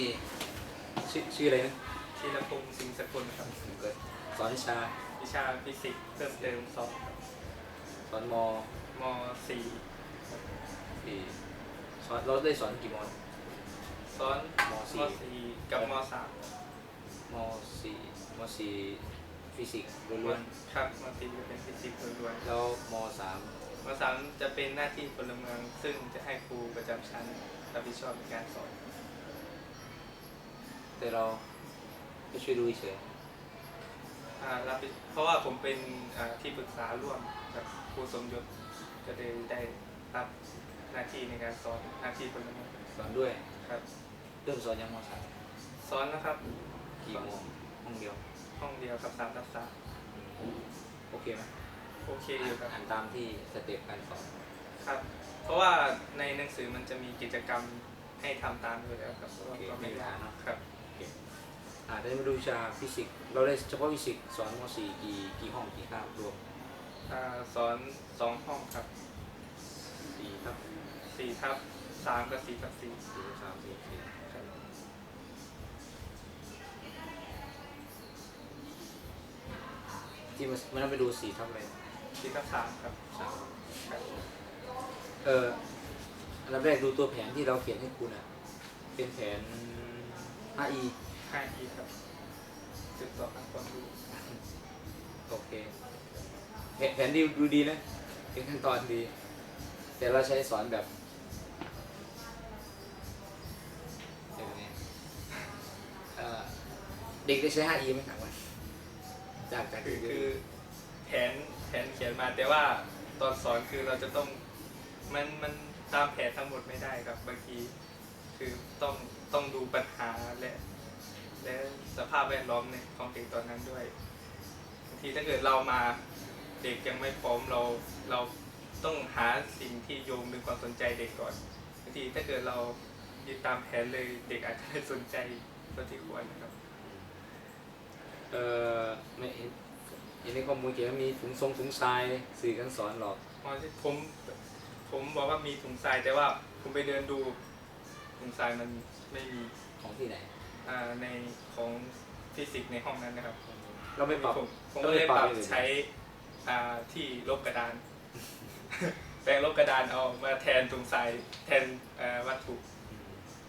ที่ชื่อชื่ออะไรนะธีรพงศ์สิงห์สกุลครับเกิดสอนวิชาวิชาฟิสิกส์เพิ่มเติมสองครับสอนมมสี่สี่สอนเราได้สอนกี่มซ้อนมมสี่ สี่กับมสามมสี่มสี่ฟิสิกส์มล้วนครับมสี่จะเป็นฟิสิกส์ล้วนๆแล้วมสามๆมสามจะเป็นหน้าที่พลเมือง ซึ่งจะให้ครูประจำชั้นรับผิดชอบในการสอน แต่เราก็ช่วยดูเฉยอ่ารับผิดเพราะว่าผมเป็นอ่าที่ปรึกษาร่วมกับครูสมยศก็เลยได้รับหน้าที่ในการสอนหน้าที่พลเมืองสอนด้วยครับเริ่มสอนยังมสามสอนนะครับกี่โมงห้องเดียวห้องเดียวกับสามทับสามโอเคไหมโอเคอยู่ครับ อ่านตามที่สเต็ปการสอนครับ เพราะว่าในหนังสือมันจะมีกิจกรรมให้ทำตามอยู่แล้วครับโอเคก็ไม่ไม่มีปัญยาหากเนอะครับ อ่าได้มาดูวิชาฟิสิกส์เราได้เฉพาะฟิสิกส์สอนมสี่กี่กี่ห้องกี่คาบรวมอ่าสอนสองห้องครับสี่ครับสี่ทับสามกับสี่กับสี่สี่สามสี่สี่ครับที่มันมันไปดูสี่ทับเลยสี่ทับสามครับสามครับเอออันดับแรกดูตัวแผนที่เราเขียนให้คุณอะเป็นแผน 5e ห้าอีครับสืบต่อการความรู้โอเคแผนแผนดีดูดีนะเป็นขั้นตอนดี แต่เราใช้สอนแบบเดี๋ยวนี้เอ่อเด็กได้ใช้ 5e ไหมครับวันจากจากคือที่คือแผนแผนเขียนมาแต่ว่าตอนสอนคือเราจะต้องมันมันตามแผนทั้งหมดไม่ได้ครับบางทีคือต้องต้องดูปัญหาและ และสภาพแวดล้อมในของเด็กตอนนั้นด้วยบางทีถ้าเกิดเรามาเด็กยังไม่พร้อมเราเราต้องหาสิ่งที่โยงดึงความสนใจเด็กก่อนบางทีถ้าเกิดเรายึดตามแผนเลยเด็กอาจจะไม่สนใจเท่าที่ควรนะครับเอ่อไม่เห็นเห็นในข้อมูลเขียนว่ามีถุงทรงถุงทรายสื่อการสอนหรอกอ๋อที่ผมผมบอกว่ามีถุงทรายแต่ว่าผมไปเดินดูถุงทรายมันไม่มีของที่ไหน อ่าในของฟิสิกส์ในห้องนั้นนะครับเราไม่ปรับผมผมก็ก็เลเลยยปปรัรับบอย่างอื่นใช้อ่าที่ลบกระดาน แปลงลบกระดานเอามาแทนถุงทรายแทนอ่าวัตถุ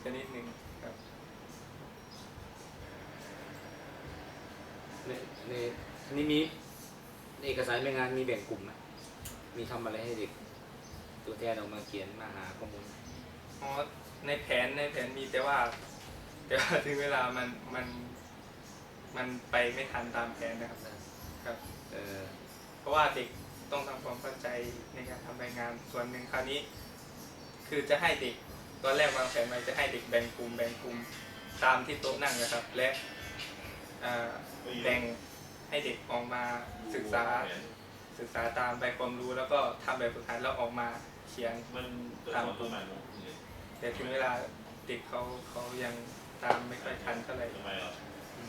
ชนิดหนึ่งครับในในอันนี้มีในเอกสารเป็นงานมีแบ่งกลุ่มไหมมีทำอะไรให้เด็ก ตัวแทนออกมาเขียนมาหาข้อมูล อ๋อในแผนในแผนมีแต่ว่า แต่ว่าถึงเวลามันมันมันไปไม่ทันตามแผนนะครับครับเออเพราะว่าเด็กต้องทำความเข้าใจในการทำรายงานส่วนหนึ่งคราวนี้ คือจะให้เด็กตอนแรกวางแผนไว้จะให้เด็กแบ่งกลุ่มแบ่งกลุ่มตามที่โต๊ะนั่งนะครับ และอ่าแบ่งให้เด็กออกมาศึกษาศึกษาตามใบความรู้แล้วก็ทำแบบฝึกหัดแล้วออกมาเขียนมันจะสอนประมาณนี้แต่ถึงเวลาเด็กเขาเขายัง ตามไม่ค่อยทันเท่าไหร่ทำไมหรอ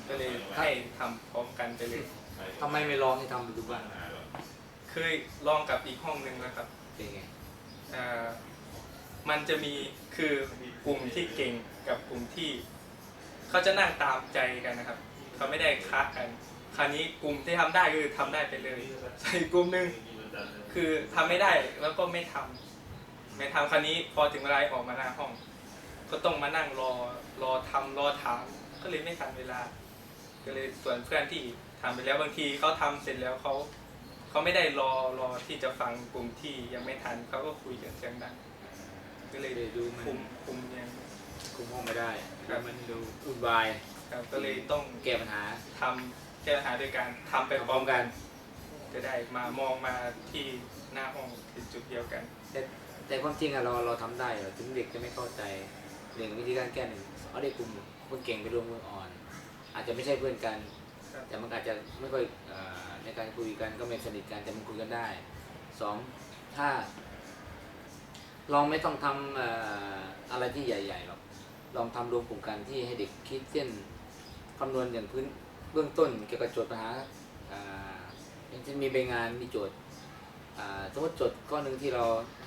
ก็เลยให้ทำพร้อมกันไปเลย ทำไมไม่ลองให้ทำดูบ้างเคยลองกับอีกห้องหนึ่งแล้วครับเป็นไงอ่ามันจะมีคือกลุ่มที่เก่งกับกลุ่มที่เขาจะนั่งตามใจกันนะครับเขาไม่ได้คะกัน คราวนี้กลุ่มที่ทำได้คือทำได้ไปเลยใส่กลุ่มหนึ่งคือทำไม่ได้แล้วก็ไม่ทำไม่ทำคราวนี้พอถึงเวลาออกมาหน้าห้อง ก็ต้องมานั่งรอรอทำรอถามก็เลยไม่ทันเวลา ก็เลยส่วนเพื่อนที่ทำไปแล้วบางทีเขาทำเสร็จแล้วเขาเขาไม่ได้รอรอที่จะฟังกลุ่มที่ยังไม่ทันเขาก็คุยกันเสียงดังก็เลยเลยดูมันคุมคุมยังคุมห้องไม่ได้ครัแล้วบมันดูวุ่นวายครับก็เลยต้องแก้ปัญหาทำแก้ปัญหาโดยการทำไปทำพพร้ร้ออมมกักันนจะได้มามองมาที่หน้าห้องเป็นจุดเดียวกัน แต่แต่ความจริงอะเราเราทำได้เหรอถึงเด็กจะไม่เข้าใจ หนึ่งวิธีการแก้หนึ่งเอาเด็กกลุ่มคนเก่งไปรวมคนอ่อน อาจจะไม่ใช่เพื่อนกัน แต่มันอาจจะไม่ค่อยอในการคุยกันก็ไม่สนิทกันแต่มันคุยกันได้สองถ้าลองไม่ต้องทำอะไรที่ใหญ่ๆหรอกลองทำรวมกลุ่มกันที่ให้เด็กคิดเช่นคำนวณอย่างพื้นเบื้องต้นเกี่ยวกับโจทย์ปัญหาอาอย่างเช่นมีใบงานมีโจทย์สมมติโจทย์ข้อหนึ่งที่เรา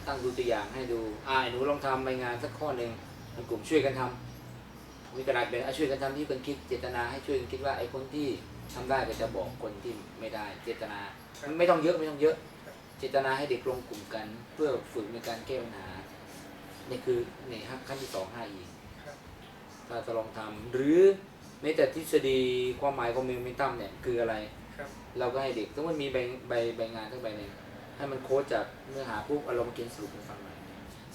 ตั้งดูตัวอย่างให้ดูอ่าหนูลองทำใบงานสักข้อหนึ่ง ในกลุ่มช่วยกันทำมีกระดาษแบ่งอะช่วยกันทำที่คนคิดเจตนาให้ช่วยกันคิดว่าไอ้คนที่ทำได้ก็จะบอกคนที่ไม่ได้ เจตนาไม่ต้องเยอะไม่ต้องเยอะ เจตนาให้เด็กรวมกลุ่มกัน เพื่อฝึกในการแก้ปัญหานี่คือในขั้นที่สองห้าอีครับถ้าจะลองทำหรือแม้แต่ทฤษฎีความหมายของโมเมนตัมเนี่ยคืออะไรครับเราก็ให้เด็กต้องมันมีใบใบใบงานทั้งใบหนึ่งให้มันโค้ดจากเนื้อหาปุ๊บเอาเรามาเขียนสรุปให้ฟังหน่อย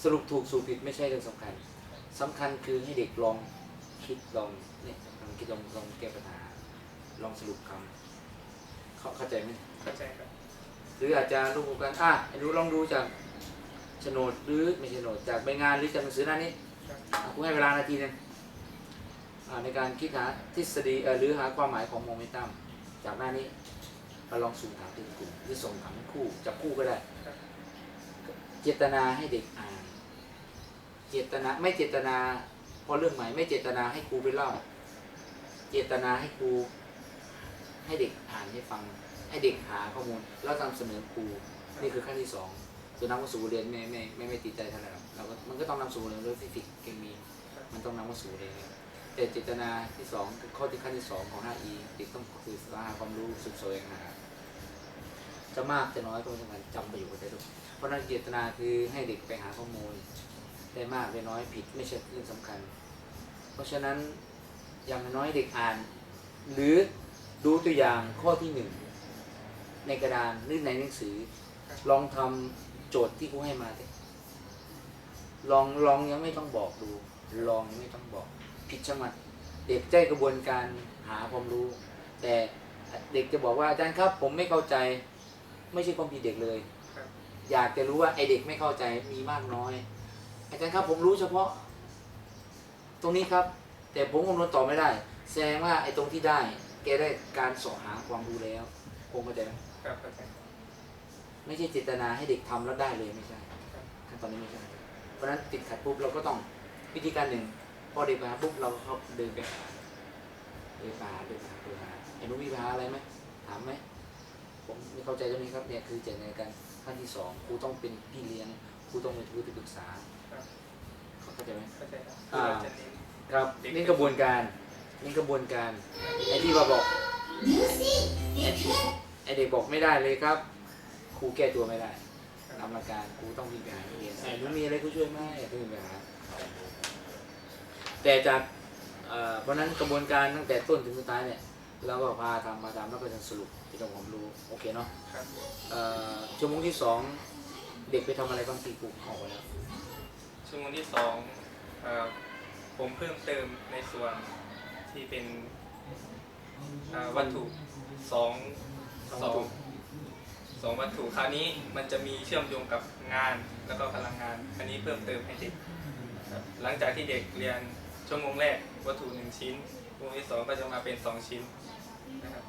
สรุปถูกสูผิดไม่ใช่เรื่องสำคัญ สำคัญคือให้เด็กลองคิดลองเนี่ยลองคิดลองลองแก้ปัญหา ลองสรุปคำเขาเข้าใจไหมเข้าใจครับหรืออาจจะรู้กันอะไอ้รู้ลองดูจากโฉนดหรือไม่ใช่โฉนดจากใบงานหรือจากหนังสือหน้านี้ครับอะคุณให้เวลานาทีหนึงอ่าในการคิดหาทฤษฎีเอ่อหรือหาความหมายของโมเมนตัมจากหน้านี้เราลองสุ่มถามเป็นกลุ่มหรือส่งถามเป็นคู่จับคู่ก็ได้ครับเจตนาให้เด็กอ่าน เจตนาไม่เจตนาเพราะเรื่องใหม่ไม่เจตนาให้ครูไปเล่า เจตนาให้ครู ให้เด็กอ่านให้ฟัง ให้เด็กหาข้อมูลแล้วนำเสนอครูนี่คือขั้นที่สองส่วนนำมาสู่เรียนไม่ไม่ไม่ไม่ติดใจเท่าไหร่เราก็มันก็ต้องนำสู่เรียนเรื่องฟิสิกส์เคมีมันต้องนำมาสู่เรียนแต่เจตนาที่สองข้อที่ขั้นที่สองของ 5E เด็กต้องคือสาหาความรู้สืบสวนหาจะมากจะน้อยก็ไม่สำคัญจำประโยชน์ได้ทุกเพราะฉะนั้นเจตนาคือให้เด็กไปหาข้อมูล ได้มากได้น้อยผิดไม่ใช่เรื่องสำคัญ เพราะฉะนั้นอย่างน้อยเด็กอ่าน หรือดูตัวอย่างข้อที่หนึ่งในกระดานหรือในหนังสือ ลองทำโจทย์ที่ครูให้มาสิลองลองยังไม่ต้องบอกดู ลองยังไม่ต้องบอก ผิดชะมัดเด็กใจกระบวนการหาความรู้ แต่เด็กจะบอกว่าอาจารย์ครับ ผมไม่เข้าใจ ไม่ใช่ความผิดเด็กเลย อยากจะรู้ว่าไอเด็กไม่เข้าใจมีมากน้อย อาจารย์ครับผมรู้เฉพาะ ตรงนี้ครับ แต่ผมคำนวณต่อไม่ได้ แสดงว่าไอตรงที่ได้ แกได้การเสาะหาความรู้แล้วคงเข้าใจไหมครับเข้าใจไม่ใช่เจตนาให้เด็กทำแล้วได้เลยไม่ใช่ขั้นตอนนี้ไม่ใช่เพราะฉะนั้นติดขัดปุ๊บเราก็ต้องวิธีการหนึ่งพอเด็กมาปุ๊บเราก็เข้าเดินไปหาเดินไปหาเดินไปหาเดินไปหาไอ้นุ้มีปัญหาอะไรไหมถามไหมผมไม่เข้าใจตรงนี้ครับเนี่ยคือเจตนาการขั้นที่สองครูต้องเป็นพี่เลี้ยง ครูต้องเป็นผู้ที่ปรึกษาครับเข้าใจไหมเข้าใจครับอ่าเราจะเน้น ครับนี่กระบวนการ นี่กระบวนการ ไอ้ที่ว่าบอก ไอ้ไอ้เด็กบอกไม่ได้เลยครับ ครูแก้ตัวไม่ได้กรรมการครูต้องมีไปหาเรียนไอ้หนูมีอะไรครูช่วยไหมไอ้ต้องมีไปหาแต่จากเอ่อเพราะฉะนั้นกระบวนการตั้งแต่ต้นถึงสุดท้ายเนี่ยเราก็พาทำมาทำแล้วก็จะสรุปเป็นองค์ความรู้ โอเคเนาะ ครับ เอ่อชั่วโมงที่สอง เด็กไปทำอะไรบ้างที่ครูออกไปแล้วชั่วโมงที่สองเอ่อผมเพิ่มเติมในส่วนที่เป็นอ่าวัตถุสองสองสองวัตถุคราวนี้มันจะมีเชื่อมโยงกับงานแล้วก็พลังงานอันนี้เพิ่มเติมให้เด็กครับหลังจากที่เด็กเรียนชั่วโมงแรกวัตถุหนึ่งชิ้นชั่วโมงที่สองก็จะมาเป็นสองชิ้นนะครับ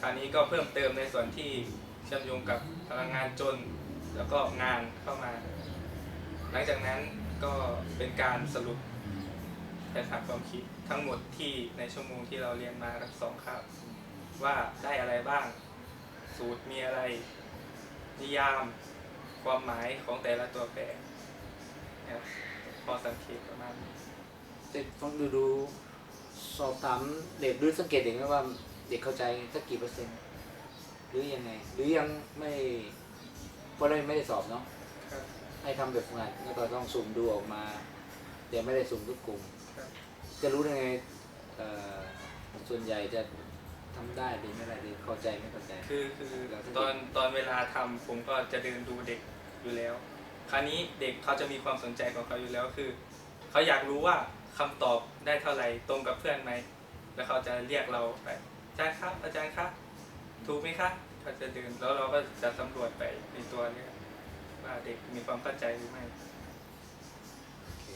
คราวนี้ก็เพิ่มเติมในส่วนที่เชื่อมโยงกับพลังงานจน แล้วก็งานเข้ามา หลังจากนั้นก็เป็นการสรุปแต่ถามความคิดทั้งหมดที่ในชั่วโมงที่เราเรียนมาทั้งสองคาบว่าได้อะไรบ้าง สูตรมีอะไร นิยาม ความหมายของแต่ละตัวแปรนะครับพอสังเกตประมาณนี้เด็กต้องดูดูสอบถามเด็กหรือสังเกตเด็กไหมว่าเด็กเข้าใจสักกี่เปอร์เซ็นต์ หรือยังไง หรือยังไม่ เพราะเราไม่ได้สอบเนาะครับให้ทำแบบฝึกหัดแล้วก็ต้องสุ่มดูออกมา แต่ไม่ได้สุ่มทุกกลุ่ม ครับจะรู้ได้ไงเอ่อส่วนใหญ่จะทำได้หรือไม่ได้หรือเข้าใจไม่เข้าใจ คือคือตอนตอนเวลาทำผมก็จะเดินดูเด็กอยู่แล้ว คราวนี้เด็กเขาจะมีความสนใจของเขาอยู่แล้วคือเขาอยากรู้ว่าคำตอบได้เท่าไหร่ตรงกับเพื่อนไหมแล้วเขาจะเรียกเราไปอาจารย์ครับอาจารย์ครับถูกไหมครับ เขาจะเดินแล้วเราก็จะสำรวจไปในตัวเนี่ยว่าเด็กมีความเข้าใจหรือไม่โอเค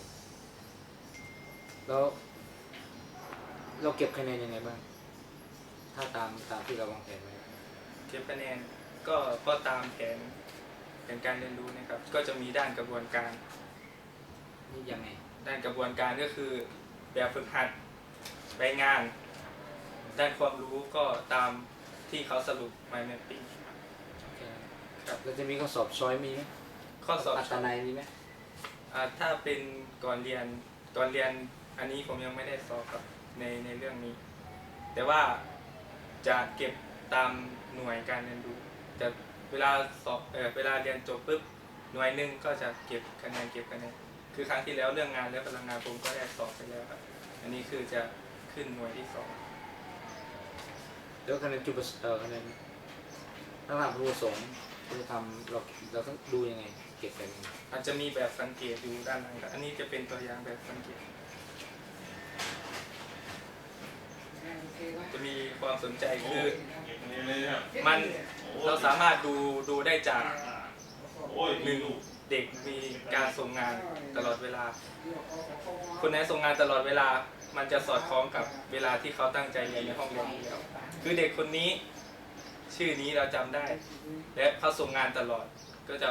แล้วเราเก็บคะแนนยังไงบ้าง ถ้าตามตามที่เราวางแผนไว้เก็บคะแนนก็ก็ตามแผนแผนการเรียนรู้นะครับ ก็จะมีด้านกระบวนการนี่ยังไง ด้านกระบวนการก็คือ แบบฝึกหัดใบงาน ด้านความรู้ก็ตาม ที่เขาสรุป mind mapping โอเคครับเราจะมีข้อสอบช้อยมีไหมข้อสอบอัตนัยมีไหมอ่าถ้าเป็นก่อนเรียนก่อนเรียนอันนี้ผมยังไม่ได้สอบครับในในเรื่องนี้ แต่ว่าจะเก็บตามหน่วยการเรียนรู้จะเวลาสอบเออเวลาเรียนจบปุ๊บหน่วยหนึ่งก็จะเก็บคะแนนเก็บคะแนนคือครั้งที่แล้วเรื่องงานและพลังงานผมก็ได้สอบไปแล้วครับ อันนี้คือจะขึ้นหน่วยที่สอง แล้วคะแนนจุดปเออคะแนนถ้าถามผู้ปสงค์คือทำเราเราต้องดูยังไง เก็บกันยังไงอาจจะมีแบบสังเกตอยู่ด้านหลังครับอันนี้จะเป็นตัวอย่างแบบสังเกต จะมีความสนใจคือมันเราสามารถดูดูได้จากหนึ่งเด็กมีการส่งงานตลอดเวลา คนไหนส่งงานตลอดเวลา มันจะสอดคล้องกับเวลาที่เขาตั้งใจเรียนในห้องเรียนอยู่แล้วคือเด็กคนนี้ชื่อนี้เราจำได้ และเขาส่งงานตลอดก็จะ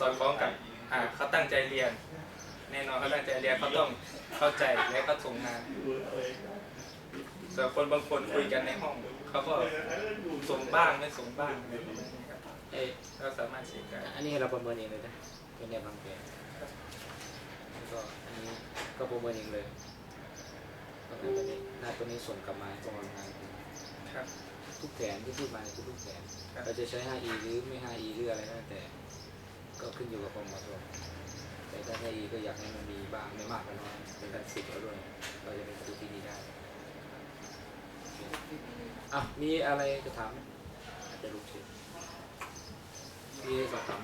สอดคล้องกับอ่าเขาตั้งใจเรียน แน่นอนเขาตั้งใจเรียนเขาต้องเข้าใจและก็ส่งงานส่วนคนบางคนคุยกันในห้องเขาก็ส่งบ้างไม่ส่งบ้างอะไรประมาณนี้ครับเอ้ยเราสามารถเช็คได้อันนี้เราประเมินเองเลยนะเป็นแนวทางแผนแล้วก็อันนี้ก็ประเมินเองเลย ก็คือตัวนี้หน้าตัวนี้ส่งกลับมาให้กองทำงานครับ ทุกแผนที่พูดมาเนี่ยคือทุกแผนครับ เราจะใช้ 5e หรือไม่ 5e หรืออะไรก็แล้วแต่ ก็ขึ้นอยู่กับความเหมาะสมแต่ถ้า 5e ก็อยากให้มันมีบ้างไม่มากก็น้อยเป็นการสิบเราด้วยเราจะเป็นครูที่ดีได้อะมีอะไรจะถามไหมอาจจะลุกขึ้นมีอะไรสอบถาม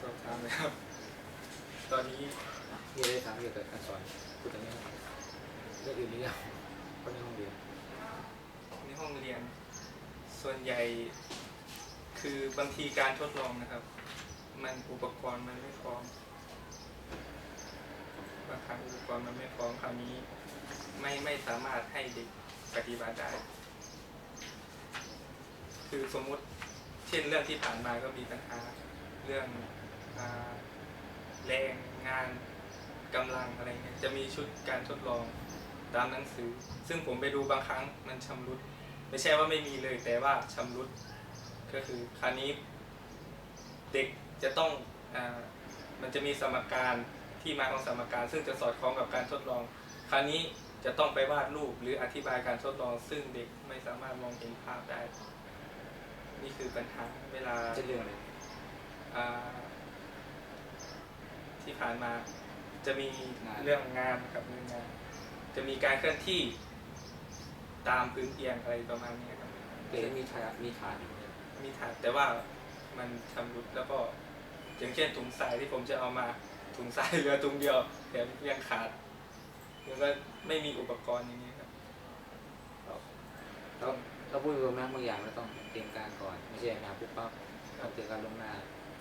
สอบถามเลยครับ ตอนนี้ มีอะไรถามเกี่ยวกับการสอนพูดถึงเรื่องเรื่องอื่นหรือยังคนในห้องเรียนในห้องเรียน ส่วนใหญ่คือบางทีการทดลองนะครับ มันอุปกรณ์มันไม่พร้อมบางครั้งอุปกรณ์มันไม่พร้อมคราวนี้ ไม่ไม่สามารถให้เด็กปฏิบัติได้ คือสมมุติเช่นเรื่องที่ผ่านมาก็มีปัญหาเรื่องอแรงงาน กำลังอะไรเงี้ยจะมีชุดการทดลองตามหนังสือ ซึ่งผมไปดูบางครั้งมันชำรุด ไม่ใช่ว่าไม่มีเลยแต่ว่าชำรุด ก็คือคราวนี้เด็กจะต้องอามันจะมีสมการที่มาของสมการ ซึ่งจะสอดคล้องกับการทดลอง คราวนี้จะต้องไปวาดรูปหรืออธิบายการทดลอง ซึ่งเด็กไม่สามารถมองเห็นภาพได้ นี่คือปัญหาเวลา จะเรื่องอะไร อ่าที่ผ่านมา จะมีงานเรื่องงานกับเรื่องงาน จะมีการเคลื่อนที่ตามพื้นเอียงอะไรประมาณนี้ครับเก๋มีฐานมีฐานอยู่เนี่ยมีถาดแต่ว่ามันชำรุดแล้วก็อย่างเช่นถุงทรายที่ผมจะเอามาถุงทรายเหลือถุงเดียวแถมยังขาดแล้วก็ไม่มีอุปกรณ์อย่างนี้ครับเราเราพูดตรงนั้นบางอย่างเราต้องเตรียมการก่อน ไม่ใช่งานปุ๊บปั๊บต้องเตรียมการลวงหน้า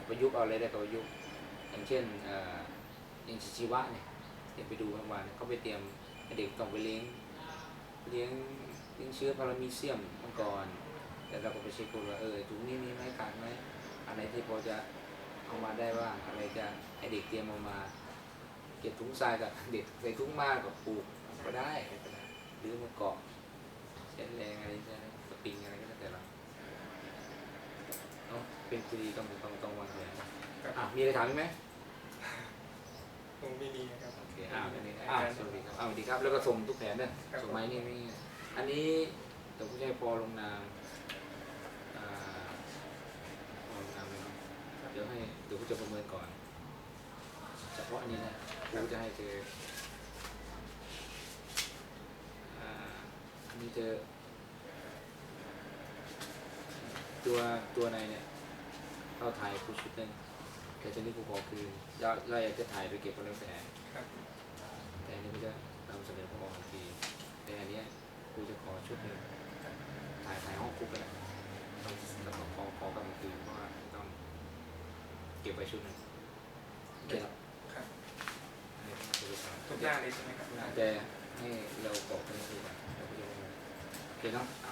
ประยุกต์เอาอะไรได้ก็ประยุกต์อย่างเช่นเอย่างชีวะเนี่ยเดี๋ยวไปดูเมื่อวานเขาไปเตรียมเด็กต้องไปเลี้ยงเลี้ยงเลี้ยงเชื้อพารามีเซียมมาก่อนแต่เราก็ไปเช็คดูว่าเออถุงนี้มีไหมขาดไหมอันไหนที่พอจะเอามาได้บ้างอะไรจะให้เด็กเตรียมเอามาเก็บถุงทรายกับเด็กใส่ถุงมากกับปลูกก็ได้ก็ได้หรือมาเกาะเส้นแรงอะไรเงี้ยสปริงอะไรก็แล้วแต่เราเนาะเป็นคดีต้องต้องต้องวางแผนครับอะมีอะไรถามไหม งไม่มีนะครับ โอเคอ่าอันนี้อ่าสวัสดีครับอ่าสวัสดีครับ แล้วก็ส่งทุกแผนเนี่ยครับ ส่งไม้นี่นี่อันนี้เดี๋ยวผู้ใช้พอลงนามอ่าพอลงนามเลยเนาะเดี๋ยวให้เดี๋ยวผู้จะประเมินก่อน เฉพาะอันนี้นะผู้จะให้เธออ่าอันนี้เธอตัวตัวในเนี่ยเราถ่ายผู้ชุดหนึง แต่ตัวนี้ผู้ขอคืนเราเราอยากจะถ่ายไปเก็บก็แล้วแต่ครับแต่อันนี้ก็จะนำเสนอผู้ปกครองอีกทีแต่อันเนี้ยครูจะขอชุดหนึ่งถ่ายถ่ายห้องคุกกันแหละต้องแล้วก็ขอขอกำลังคืนเพราะว่าต้องเก็บไว้ชุดหนึ่งโอเคครับครับอันนี้คือจะทุกหน้าเลยใช่ไหมครับอาจจะให้เราบอกกันคือก่อนแล้วก็จะโอเคเนาะอ่า